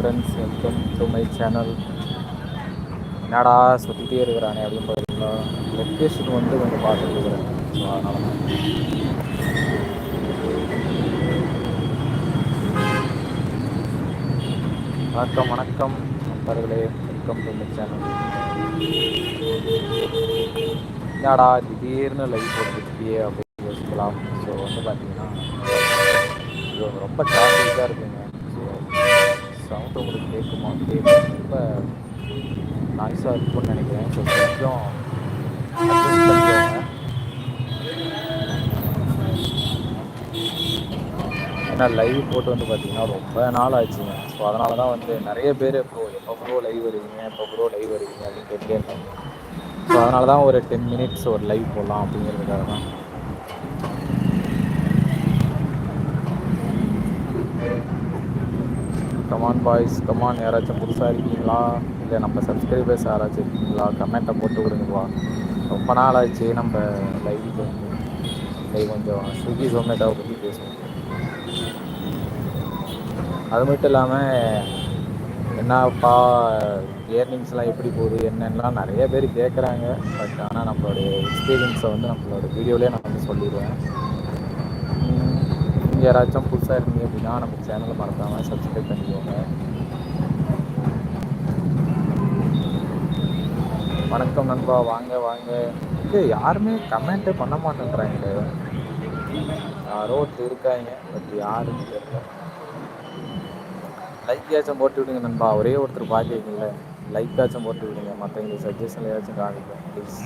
Friends welcome to my channel என்னடா சுற்றிட்டே இருக்கிறானே அப்படின்னு பார்த்தீங்களா லொக்கேஷன் வந்து கொஞ்சம் பார்த்துட்டு இருக்கிறேன். ஸோ அதனால தான். வணக்கம் வணக்கம். நண்பர்களே வெல்கம் டு மை சேனல் என்னடா திடீர்னு லைஃப் போட்டுருக்கியே அப்படின்னு யோசிக்கலாம். ஸோ வந்து பார்த்தீங்கன்னா இது ரொம்ப டிராஃபிக்காக இருக்குங்க. சவுண்ட் உங்களுக்கு கேட்குமா? கேட்கும் ரொம்ப நாய்ஸாக இருக்கும்னு நினைக்கிறேன். ஸோ கொஞ்சம் பண்ணிக்கோங்க. ஏன்னா லைவ் போட்டு வந்து பார்த்தீங்கன்னா ரொம்ப நாள் ஆச்சுங்க ஸோ அதனால தான் வந்து நிறைய பேர் ப்ரோ எப்போ ப்ரோ லைவ் வருவீங்க? எப்போ ப்ரோ லைவ் வருவீங்க? அப்படின்னு கேட்டே இருக்காங்க. ஸோ அதனால தான் ஒரு டென் மினிட்ஸ் ஒரு லைவ் போடலாம் அப்படிங்கிறதுக்காக தான். கமான் பாய்ஸ் கமான் யாராச்சும் புதுசாக இருக்கீங்களா? இல்லை நம்ம சப்ஸ்கிரைபர்ஸ் யாராச்சும் இருக்கீங்களா? கமெண்ட்டை போட்டு விடுங்கப்பா ரொம்ப நாள் ஆச்சு நம்ம லைவுக்கு வந்து. லைவ் கொஞ்சம் ஸ்விக்கி ஜொமேட்டோவை பற்றி பேசுவோம். அது மட்டும் இல்லாமல் என்னப்பா இயர்னிங்ஸ்லாம் எப்படி போகுது என்னென்னலாம் நிறைய பேர் கேட்குறாங்க பட் ஆனால் நம்மளுடைய எக்ஸ்பீரியன்ஸை வந்து நம்மளோட வீடியோலேயே நான் வந்து சொல்லிடுவேன். நீங்கள் யாராச்சும் புதுசாக இருக்கீங்க அப்படின்னா நம்ம சேனலை மறக்காமல் சப்ஸ்கிரைப் பண்ணிக்கோங்க. வணக்கம் நண்பா வாங்க வாங்க. இது யாருமே கமெண்ட்டே பண்ண மாட்டேன்றாங்க. யாரோ ஒருத்தர் இருக்காங்க பட் யாருன்னு தெரியல. லைக்காச்சும் போட்டு விடுங்க நண்பா. ஒரே ஒருத்தர் பார்க்குறீங்கல்ல லைக்காச்சும் போட்டு விடுங்க. மற்றவங்க சஜஷன் ஏதாச்சும் காமிங்க ப்ளீஸ்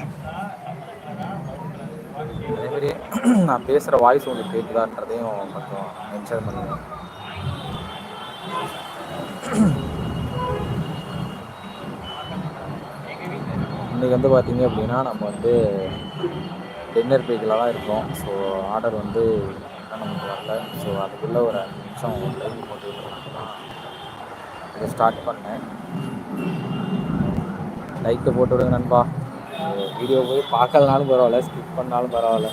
நான் பேசுகிற வாய்ஸ் உங்களுக்கு கேட்குதான்றதையும் கொஞ்சம் மென்ஷன் பண்ணுங்க. இன்றைக்கி வந்து பார்த்தீங்க அப்படின்னா நம்ம வந்து டின்னர் பேக்கில் தான் இருக்கோம். ஸோ ஆர்டர் வந்து நமக்கு வரல. ஸோ அதுக்குள்ளே ஒரு அஞ்சு நிமிஷம் லைவ் போட்டு இதை ஸ்டார்ட் பண்ணேன். லைக்கை போட்டு விடுங்க நண்பா. வீடியோ போய் பார்க்கலனாலும் பரவாயில்ல ஸ்கிப் பண்ணாலும் பரவாயில்ல.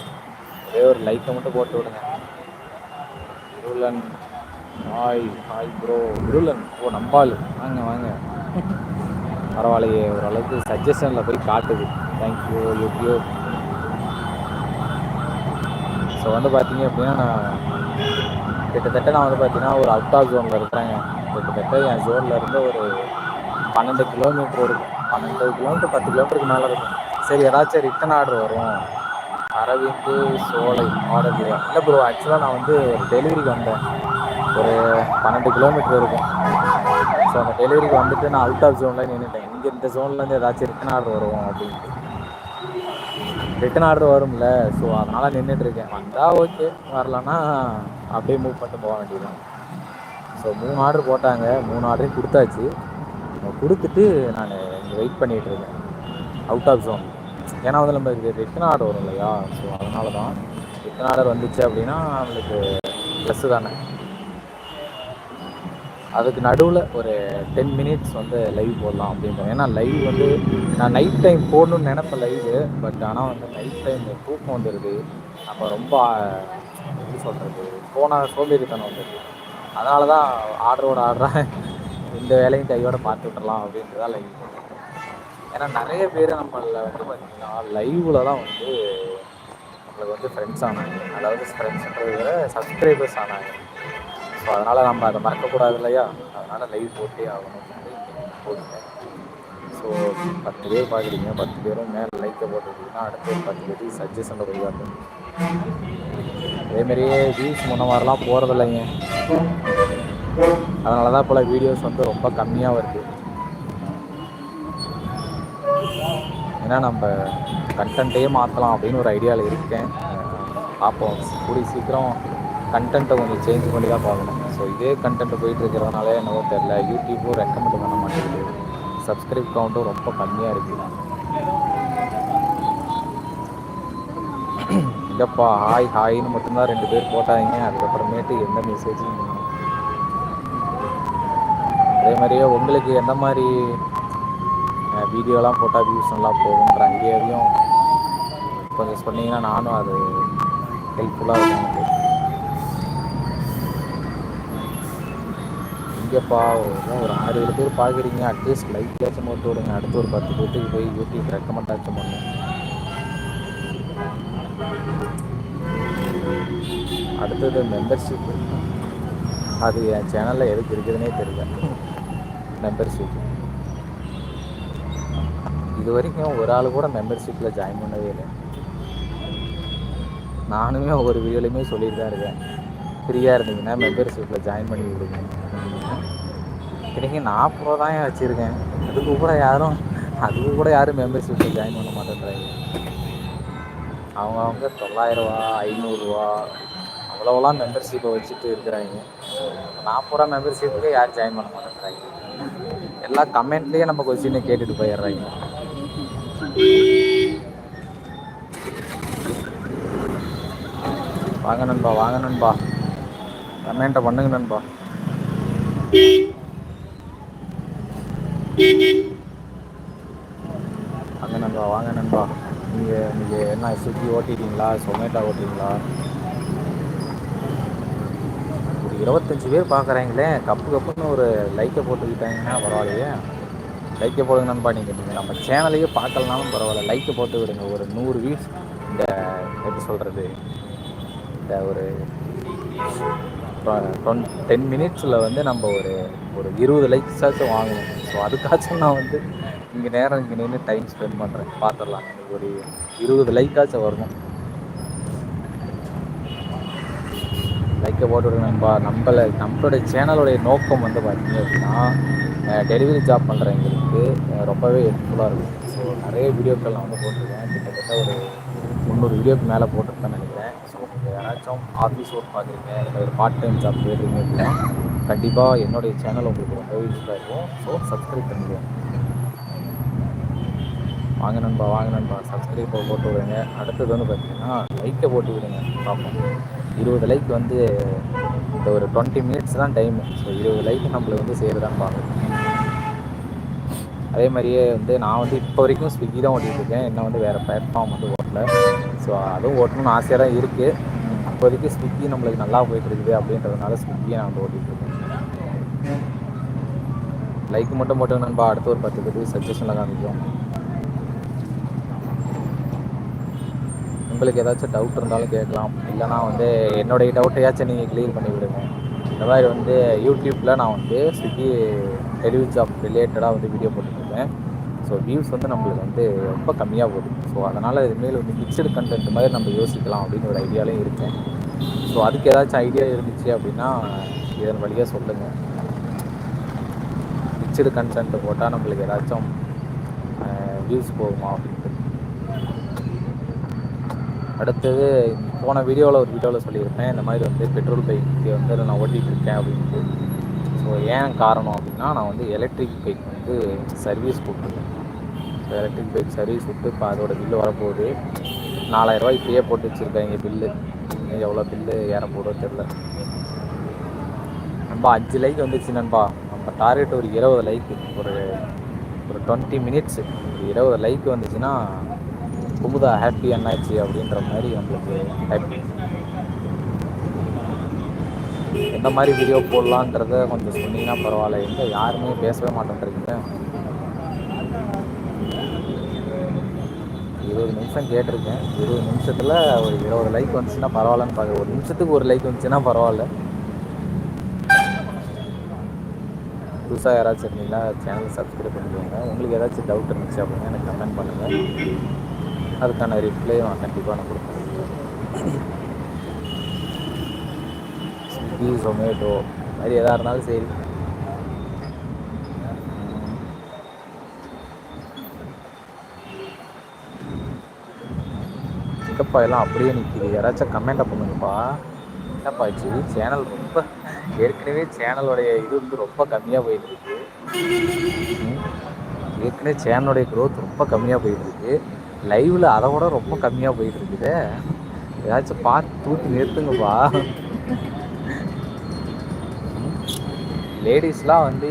ஒரே ஒரு லைக்கை மட்டும் போட்டு விடுங்க. Irulan hi hi bro Irulan ஓ நம்பால் வாங்க வாங்க. பரவாயில்லையே ஓரளவுக்கு சஜஷனில் போய் காட்டுது. தேங்க்யூ யூடியூப் ஸோ வந்து பார்த்தீங்க அப்படின்னா நான் கிட்டத்தட்ட நான் வந்து பார்த்தீங்கன்னா ஒரு அவுட் ஆஃப் ஜோனில் இருக்கிறேங்க. கிட்டத்தட்ட என் ஜோனில் இருந்து ஒரு பன்னெண்டு கிலோமீட்டர் இருக்கும். பன்னெண்டு கிலோமீட்டர் பத்து கிலோமீட்டருக்கு மேலே இருக்கும். சரி ஏதாச்சும் ரிட்டன் ஆர்டர் வரும். அரவிந்து சோலை ஆர்டர் இல்லை ப்ரோ ஆக்சுவலாக நான் வந்து டெலிவரிக்கு வந்தேன். ஒரு பன்னெண்டு கிலோமீட்டர் இருக்கும். ஸோ அந்த டெலிவரிக்கு வந்துட்டு நான் அவுட் ஆஃப் ஜோனில் நின்றுட்டேன் இங்கே இந்த ஜோன்லேருந்து ஏதாச்சும் ரிட்டன் ஆர்டர் வருவோம் அப்படின்ட்டு. ரிட்டன் ஆர்டர் வரும்ல. ஸோ அதனால் நின்றுட்டுருக்கேன் வந்தால் ஓகே வரலன்னா அப்படியே மூவ் பண்ணிட்டு போக வேண்டியதுதான். ஸோ மூணு ஆர்டர் போட்டாங்க. மூணு ஆர்டரையும் கொடுத்தாச்சு. கொடுத்துட்டு நான் இங்கே வெயிட் பண்ணிகிட்டு இருக்கேன். அவுட் ஆஃப் ஜோன் ஏன்னா வந்து நம்மளுக்கு ரிட்டன் ஆர்டர் வரும் இல்லையா? ஸோ அதனால தான் ரிட்டன் ஆர்டர் வந்துச்சு அப்படின்னா நம்மளுக்கு ப்ளஸ்ஸு தானே. அதுக்கு நடுவில் ஒரு டென் மினிட்ஸ் வந்து லைவ் போடலாம் அப்படின்றேன் ஏன்னா லைவ் வந்து நான் நைட் டைம் போடணும்னு நினப்பேன் லைவு பட் ஆனால் வந்து நைட் டைம் தூக்கம் வந்துடுது நம்ம ரொம்ப எப்படி சொல்கிறது போனால் சோம்பேறித்தனம் வந்துடுது அதனால தான் ஆர்டரோட ஆர்டராக இந்த வேலையும் கையோடு பார்த்து விட்டுறலாம் அப்படின்றதான் தான் லைவ் ஏன்னா நிறைய பேர் நம்மள வந்து பார்த்திங்கன்னா லைவில் தான் வந்து நம்மளுக்கு வந்து ஃப்ரெண்ட்ஸ் ஆனாங்க. அதாவது ஃப்ரெண்ட்ஸ்ன்றதை விட சப்ஸ்கிரைபர்ஸ் ஆனாங்க. ஸோ அதனால் நம்ம அதை மறக்கக்கூடாது இல்லையா? அதனால் லைவ் போட்டே ஆகணும் போட்டுட்டேன். ஸோ பத்து பேர் பார்க்குறீங்க பத்து பேரும் மேலே லைக்கை போட்டுருக்கீங்கன்னா அடுத்து ஒரு பத்து பேருக்கு சஜஷனில் போய் வரணும் அதேமாரியே வியூஸ் முன்ன மாதிரிலாம் போகிறதில்லைங்க அதனால தான் போல் வீடியோஸ் வந்து ரொம்ப கம்மியாக வருது ஏன்னா நம்ம கண்டென்ட்டையே மாற்றலாம் அப்படின்னு ஒரு ஐடியாவில் இருக்கேன். பார்ப்போம். கூடிய சீக்கிரம் கண்டென்ட்டை கொஞ்சம் சேஞ்ச் பண்ணி தான் பார்க்கணும். ஸோ இதே கண்டென்ட் போயிட்டு இருக்கிறதுனால என்னவோ தெரில யூடியூப்பும் ரெக்கமெண்ட் பண்ண மாட்டேங்குது. சப்ஸ்கிரைப் கவுண்ட்டும் ரொம்ப கம்மியாக இருக்குது இல்லைப்பா ஹாய் ஹாய்னு மட்டும்தான் ரெண்டு பேர் போட்டாங்க. அதுக்கப்புறமேட்டு எந்த மெசேஜும் அதே மாதிரியே உங்களுக்கு எந்த மாதிரி வீடியோலாம் போட்டால் வியூஸ் நல்லா போகுன்ற ஐடியாவையும் கொஞ்சம் சொன்னீங்கன்னா நானும் அது ஹெல்ப்ஃபுல்லாக இருக்கும் எனக்கு. எங்கேப்பா ஒரு ஆறு ஏழு பேர் பார்க்குறீங்க அட்லீஸ்ட் லைக்யாச்சும் போட்டு விடுங்க. அடுத்து ஒரு பத்து பேர்த்துக்கு போய் யூடியூப் ரெக்கமெண்டாச்சும் பண்ணுங்க அடுத்தது மெம்பர்ஷிப் அது என் சேனலில் எதுக்கு இருக்குதுன்னே தெரியல. மெம்பர்ஷிப் இது வரைக்கும் ஒரு ஆள் கூட மெம்பர்ஷிப்பில் ஜாயின் பண்ணவே இல்லை. நானுமே ஒவ்வொரு வீடியோலையுமே சொல்லிட்டு தான் இருக்கேன். ஃப்ரீயாக இருந்தீங்கன்னா மெம்பர்ஷிப்பில் ஜாயின் பண்ணி விடுங்க இன்றைக்கி நாற்பது ரூபா தான் வச்சுருக்கேன். அதுக்கு கூட யாரும் அதுக்கு கூட யாரும் மெம்பர்ஷிப்பில் ஜாயின் பண்ண மாட்டேன்றாங்க. அவங்கவுங்க தொள்ளாயிரரூவா ஐநூறுரூவா அவ்வளோவெல்லாம் மெம்பர்ஷிப்பை வச்சுட்டு இருக்கிறாங்க. நாற்பது ரூபா மெம்பர்ஷிப்புக்கு யாரும் ஜாயின் பண்ண மாட்டேங்கிறாங்க எல்லா கமெண்ட்லேயே நம்ம கொஸ்டினை கேட்டுட்டு போயிடுறாங்க. வாங்க நண்பா வாங்க நண்பா. கமெண்ட்டை பண்ணுங்க நண்பா. வாங்க நண்பா வாங்க நண்பா. நீங்கள் நீங்கள் என்ன ஸ்விக்கி ஓட்டிட்டீங்களா? சொமேட்டோ ஓட்டிங்களா? ஒரு இருபத்தஞ்சி பேர் பார்க்குறாங்களே கப்பு கப்புன்னு ஒரு லைக்கை போட்டுக்கிட்டாங்கன்னா பரவாயில்லையே. லைக்கை போடுங்க நண்பா நீங்கள் நீங்கள் நம்ம சேனலையே பார்க்கலனாலும் பரவாயில்ல. லைக்கை போட்டு விடுங்க. ஒரு நூறு வியூஸ் இந்த எப்படி சொல்கிறது இந்த ஒரு டென் மினிட்ஸில் வந்து நம்ம ஒரு ஒரு இருபது லைக்ஸாச்சும் வாங்கணும். ஸோ அதுக்காச்சும் நான் வந்து இங்கே நேரம் இங்கே நின்று டைம் ஸ்பெண்ட் பண்ணுறேன் பார்த்துடலாம் ஒரு இருபது லைக்காச்சும் வரணும். லைக்கை போட்டு விடுங்க நண்பா. நம்மளை நம்மளுடைய சேனலுடைய நோக்கம் வந்து பார்த்திங்க அப்படின்னா டெலிவரி ஜாப் பண்ணுறவங்களுக்கு ரொம்பவே ஹெல்ப்ஃபுல்லாக இருக்கும். ஸோ நிறைய வீடியோக்கள் நான் வந்து போட்டிருக்கேன். கிட்டத்தட்ட ஒரு முந்நூறு வீடியோக்கு மேலே போட்டிருக்கேன்னு நினைக்கிறேன். ஸோ நீங்கள் யாராச்சும் ஆஃபீஸ் ஒர்க் பார்க்குறீங்க இல்லை ஒரு பார்ட் டைம் ஜாப் தேடுறீங்க அப்படின்னா கண்டிப்பாக என்னுடைய சேனல் உங்களுக்கு ரொம்ப யூஸ்ஃபுல்லாக இருக்கும். ஸோ சப்ஸ்கிரைப் பண்ணிடுவேன் வாங்க நண்பா வாங்க நண்பா. சப்ஸ்கிரைப் போட்டு விடுங்க. அடுத்தது வந்து பார்த்தீங்கன்னா லைக்கை போட்டு விடுங்க. பார்ப்போம். இருபது லைக் வந்து இந்த ஒரு டுவெண்ட்டி மினிட்ஸ் தான் டைமு ஸோ இருபது லைக் நம்மளை வந்து செய்கிறதான் பார்க்கணும் அதே மாதிரியே வந்து நான் வந்து இப்போ வரைக்கும் ஸ்விக்கி தான் ஓட்டிகிட்டு இருக்கேன். என்ன வந்து வேறு பிளாட்ஃபார்ம் வந்து ஓட்டல. ஸோ அதுவும் ஓட்டணும்னு ஆசையாக தான் இருக்குது இப்போதைக்கு ஸ்விக்கி நம்மளுக்கு நல்லா போயிட்டுருக்குது அப்படின்றதுனால ஸ்விக்கியை நான் வந்து ஓட்டிகிட்ருக்கேன் லைக் மட்டும் போட்டு நண்பா அடுத்த ஒரு பத்து பேருக்கு சஜஷனில் காமிக்கும் உங்களுக்கு ஏதாச்சும் டவுட் இருந்தாலும் கேட்கலாம். இல்லைனா வந்து என்னுடைய டவுட்டையாச்சும் நீங்கள் கிளியர் பண்ணி விடுங்க. இந்த மாதிரி வந்து யூடியூப்பில் நான் வந்து ஸ்விக்கி டெலிவரி ஜாப் ரிலேட்டடாக வந்து வீடியோ போட்டுருக்கேன். ஸோ வியூஸ் வந்து நம்மளுக்கு வந்து ரொம்ப கம்மியாக போகுது. ஸோ அதனால் இதுமாரி வந்து மிக்சடு கண்டென்ட் மாதிரி நம்ம யோசிக்கலாம் அப்படின்னு ஒரு ஐடியாலையும் இருக்கேன். ஸோ அதுக்கு ஏதாச்சும் ஐடியா இருந்துச்சு அப்படின்னா இதன் வழியாக சொல்லுங்கள் மிக்சடு கண்டென்ட் போட்டால் நம்மளுக்கு ஏதாச்சும் வியூஸ் போகுமா அப்படின்ட்டு. அடுத்தது போன வீடியோவில் ஒரு வீடியோவில் சொல்லியிருப்பேன் இந்த மாதிரி வந்து பெட்ரோல் பைக் வந்து நான் ஓட்டிகிட்டு இருக்கேன் அப்படின்ட்டு. ஏன் காரணம் அப்படின்னா நான் வந்து எலக்ட்ரிக் பைக் வந்து சர்வீஸ் கொடுத்துருக்கேன் ஸோ எலக்ட்ரிக் பைக் சர்வீஸ் விட்டு இப்போ அதோட பில்லு வரப்போகுது. நாலாயிரரூவா இப்பயே போட்டு வச்சுருக்காங்க பில்லு எவ்வளோ பில்லு ஏற போடோ தெரில நம்ம அஞ்சு லைக் வந்துச்சு நண்பா. நம்ம டார்கெட் ஒரு இருபது லைக்கு ஒரு ஒரு டுவெண்ட்டி மினிட்ஸு இருபது லைக் வந்துச்சுன்னா குமுதா ஹாப்பி என்னாச்சு அப்படின்ற மாதிரி நம்மளுக்கு ஹாப்பி எந்த மாதிரி வீடியோ போடலான்றத கொஞ்சம் சொன்னீங்கன்னா பரவாயில்ல. எங்கே யாருமே பேசவே மாட்டேன்றீங்க. இருபது நிமிஷம் கேட்டிருக்கேன். இருபது நிமிஷத்தில் ஒரு இருபது லைக் வந்துச்சுன்னா பரவாயில்லன்னு பார்க்க ஒரு நிமிஷத்துக்கு ஒரு லைக் வந்துச்சுன்னா பரவாயில்ல. புதுசாக யாராச்சும் இருந்தீங்கன்னா சேனலை சப்ஸ்கிரைப் பண்ணிக்கோங்க. உங்களுக்கு ஏதாச்சும் டவுட் இருந்துச்சு அப்படின்னா எனக்கு கமெண்ட் பண்ணுங்கள் அதுக்கான ரிப்ளை நான் கண்டிப்பாக நான் கொடுப்பேன். ஸ்விக்கி ஜொமேட்டோ மாதிரி எதாக இருந்தாலும் சரி. எங்கப்பா எல்லாம் அப்படியே நிற்கிது யாராச்சும் கமெண்ட்டை பண்ணுங்கப்பா என்னப்பா ஆச்சு சேனல் ரொம்ப ஏற்கனவே சேனலோடைய இது வந்து ரொம்ப கம்மியாக போயிட்டுருக்கு. ஏற்கனவே சேனலுடைய க்ரோத் ரொம்ப கம்மியாக போயிட்டுருக்கு. லைவில் அதை விட ரொம்ப கம்மியாக போயிட்டு இருக்குது ஏதாச்சும் பார்த்து தூக்கி நிறுத்துங்கப்பா. லேடிஸ்லாம் வந்து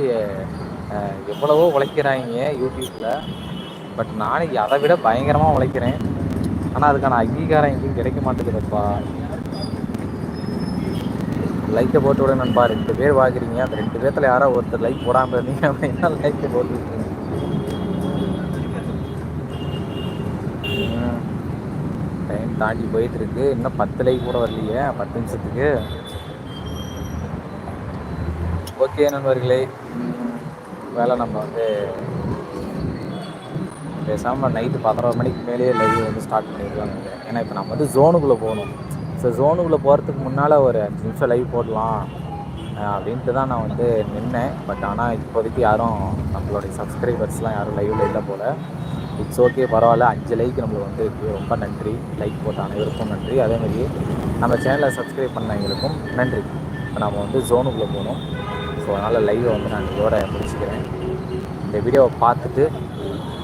எவ்வளவோ உழைக்கிறாங்க யூடியூப்பில் பட் நானும் அதை விட பயங்கரமாக உழைக்கிறேன். ஆனால் அதுக்கான அங்கீகாரம் எங்கேயும் கிடைக்க மாட்டேங்குதுப்பா லைக்கை போட்டு விட நண்பா. ரெண்டு பேர் பார்க்குறீங்க அந்த ரெண்டு பேர்த்தில் யாரோ ஒருத்தர் லைக் போடாமல் இருந்தீங்க. அப்படின்னா லைக்கை போட்டு விட்டுருங்க டைம் தாண்டி போயிட்டு இருக்கு. இன்னும் பத்து லைக் கூட வரலையே. பத்து நிமிஷத்துக்கு. ஓகே நண்பர்களே. வேலை நம்ம வந்து பேசாமல் நைட்டு பதினோரு மணிக்கு மேலேயே லைவ் வந்து ஸ்டார்ட் பண்ணிடுவாங்க ஏன்னா இப்போ நம்ம வந்து ஜோனுக்குள்ளே போகணும். ஸோ ஜோனுக்குள்ளே போகிறதுக்கு முன்னால் ஒரு அஞ்சு நிமிஷம் லைவ் போடலாம் அப்படின்ட்டு தான் நான் வந்து நின்னேன். பட் ஆனால் இப்போதைக்கு யாரும் நம்மளுடைய சப்ஸ்கிரைபர்ஸ்லாம் யாரும் லைவில் இல்லை போல். இட்ஸ் ஓகே பரவாயில்ல. அஞ்சு லைக் நம்மளுக்கு வந்து ரொம்ப நன்றி. லைக் போட்ட அனைவருக்கும் நன்றி. அதேமாதிரி நம்ம சேனலை சப்ஸ்கிரைப் பண்ணவங்களுக்கும் நன்றி. இப்போ நம்ம வந்து ஜோனுக்குள்ளே போகணும். ஸோ அதனால் லைவை வந்து நான் இதோட முடிச்சுக்கிறேன். இந்த வீடியோவை பார்த்துட்டு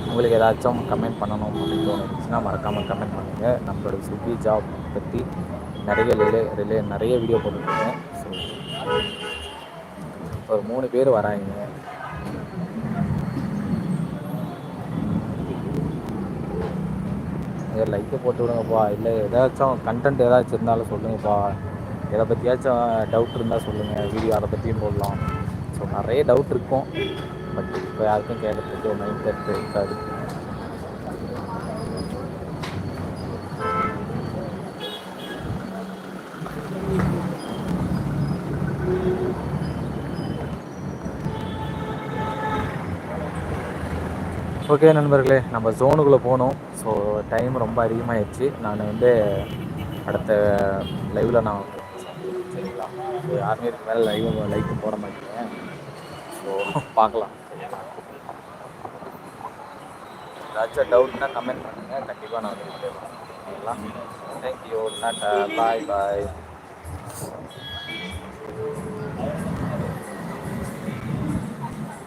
உங்களுக்கு ஏதாச்சும் கமெண்ட் பண்ணணும் அப்படின்னு தோணுச்சுன்னா மறக்காமல் கமெண்ட் பண்ணுங்கள் நம்மளோட ஸ்விக்கி ஜாப் பற்றி நிறைய ரிலே ரிலே நிறைய வீடியோ போட்டுருக்கேன் ஸோ ஒரு மூணு பேர் வராங்க. லைக்கை போட்டு விடுங்கப்பா. இல்லை ஏதாச்சும் கண்டென்ட் ஏதாச்சும் இருந்தாலும் சொல்லுங்கப்பா. எதை பற்றியாச்சும் டவுட் இருந்தால் சொல்லுங்கள் வீடியோ அதை பற்றியும் போடலாம். ஸோ நிறைய டவுட் இருக்கும் பட் இப்போ யாருக்கும் கேட்கறதுக்கு மைண்ட் செட் இருக்காது ஓகே நண்பர்களே நம்ம ஜோனுக்குள்ளே போகணும் ஸோ டைம் ரொம்ப அதிகமாகிடுச்சு நான் வந்து அடுத்த லைவில் நான் சரிங்களா யாருமே இதுக்கு மேலே லைவ் லைக்கும் போட மாட்டேன் ஸோ பார்க்கலாம். ஏதாச்சும் டவுட்னா கமெண்ட் பண்ணுங்கள் கண்டிப்பாக நான் வந்து reply பண்றேன். சரிங்களா? தேங்க்யூ டாட்டா பாய் பாய்